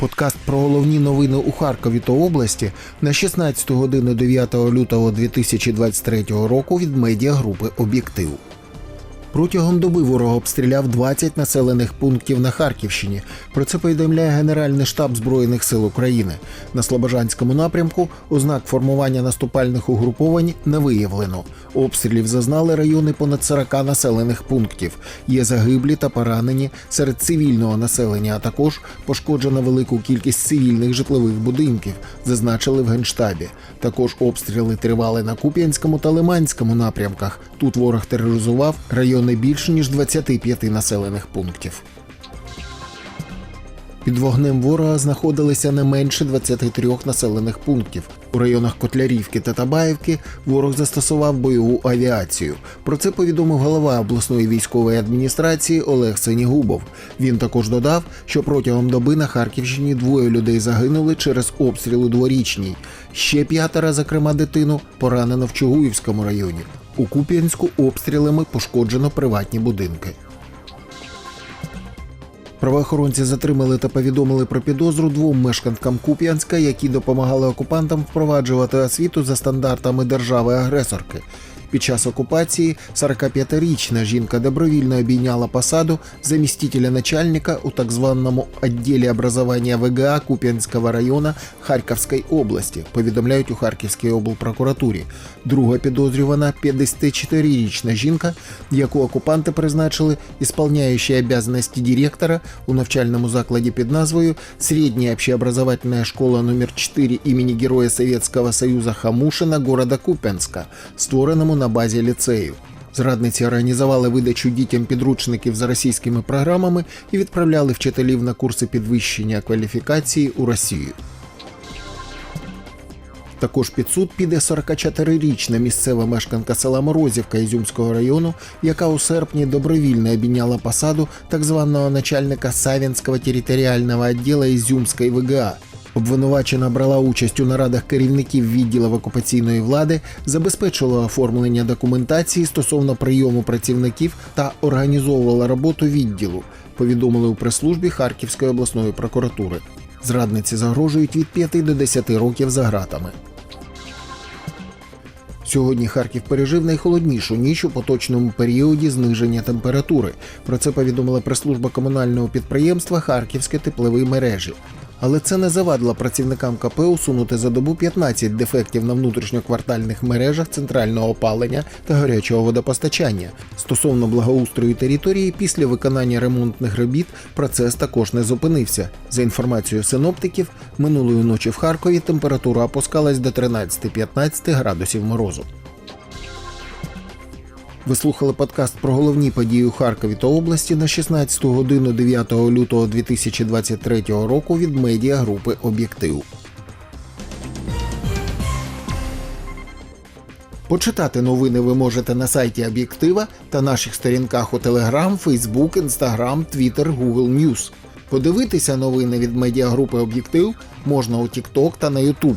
Подкаст про головні новини у Харкові та області на 16 годину 9 лютого 2023 року від медіагрупи Об'єктив. Протягом доби ворог обстріляв 20 населених пунктів на Харківщині. Про це повідомляє Генеральний штаб Збройних сил України. На Слобожанському напрямку ознак формування наступальних угруповань не виявлено. Обстрілів зазнали райони понад 40 населених пунктів. Є загиблі та поранені серед цивільного населення, а також пошкоджена велику кількість цивільних житлових будинків, зазначили в генштабі. Також обстріли тривали на Куп'янському та Лиманському напрямках. Тут ворог тероризував райони більше ніж 25 населених пунктів. Під вогнем ворога знаходилися не менше 23 населених пунктів. У районах Котлярівки та Табаївки ворог застосував бойову авіацію. Про це повідомив голова обласної військової адміністрації Олег Сенігубов. Він також додав, що протягом доби на Харківщині двоє людей загинули через обстріл у дворічній. Ще п'ятеро, зокрема дитину, поранено в Чугуївському районі. У Куп'янську обстрілами пошкоджено приватні будинки. Правоохоронці затримали та повідомили про підозру двом мешканкам Куп'янська, які допомагали окупантам впроваджувати освіту за стандартами держави-агресорки. Під час окупації 45-річна жінка добровільно обійняла посаду замістителя начальника у так званому відділі образування ВГА Куп'янського району Харківської області, повідомляють у Харківській облпрокуратурі. Друга підозрювана 54-річна жінка, яку окупанти призначили ісполняючи обязанности директора у навчальному закладі під назвою Средняя общеобразовательная школа номер 4 імені Героя Советского Союза Хамушина города Куп'янська, створеному на базі ліцею. Зрадниці організували видачу дітям підручників за російськими програмами і відправляли вчителів на курси підвищення кваліфікації у Росію. Також під суд піде 44-річна місцева мешканка села Морозівка Ізюмського району, яка у серпні добровільно обійняла посаду так званого начальника Савінського територіального відділу Ізюмської ВГА. Обвинувачена брала участь у нарадах керівників відділів окупаційної влади, забезпечувала оформлення документації стосовно прийому працівників та організовувала роботу відділу. Повідомили у прес-службі Харківської обласної прокуратури. Зрадниці загрожують від 5 до 10 років за ґратами. Сьогодні Харків пережив найхолоднішу ніч у поточному періоді зниження температури. Про це повідомила прес-служба комунального підприємства Харківське теплові мережі. Але це не завадило працівникам КП усунути за добу 15 дефектів на внутрішньоквартальних мережах центрального опалення та гарячого водопостачання. Стосовно благоустрою території, після виконання ремонтних робіт процес також не зупинився. За інформацією синоптиків, минулої ночі в Харкові температура опускалась до 13-15 градусів морозу. Ви слухали подкаст про головні події у Харкові та області на 16 годину 9 лютого 2023 року від медіагрупи Об'єктив. Почитати новини ви можете на сайті Об'єктива та наших сторінках у Telegram, Facebook, Instagram, Twitter, Google News. Подивитися новини від медіагрупи Об'єктив можна у TikTok та на YouTube.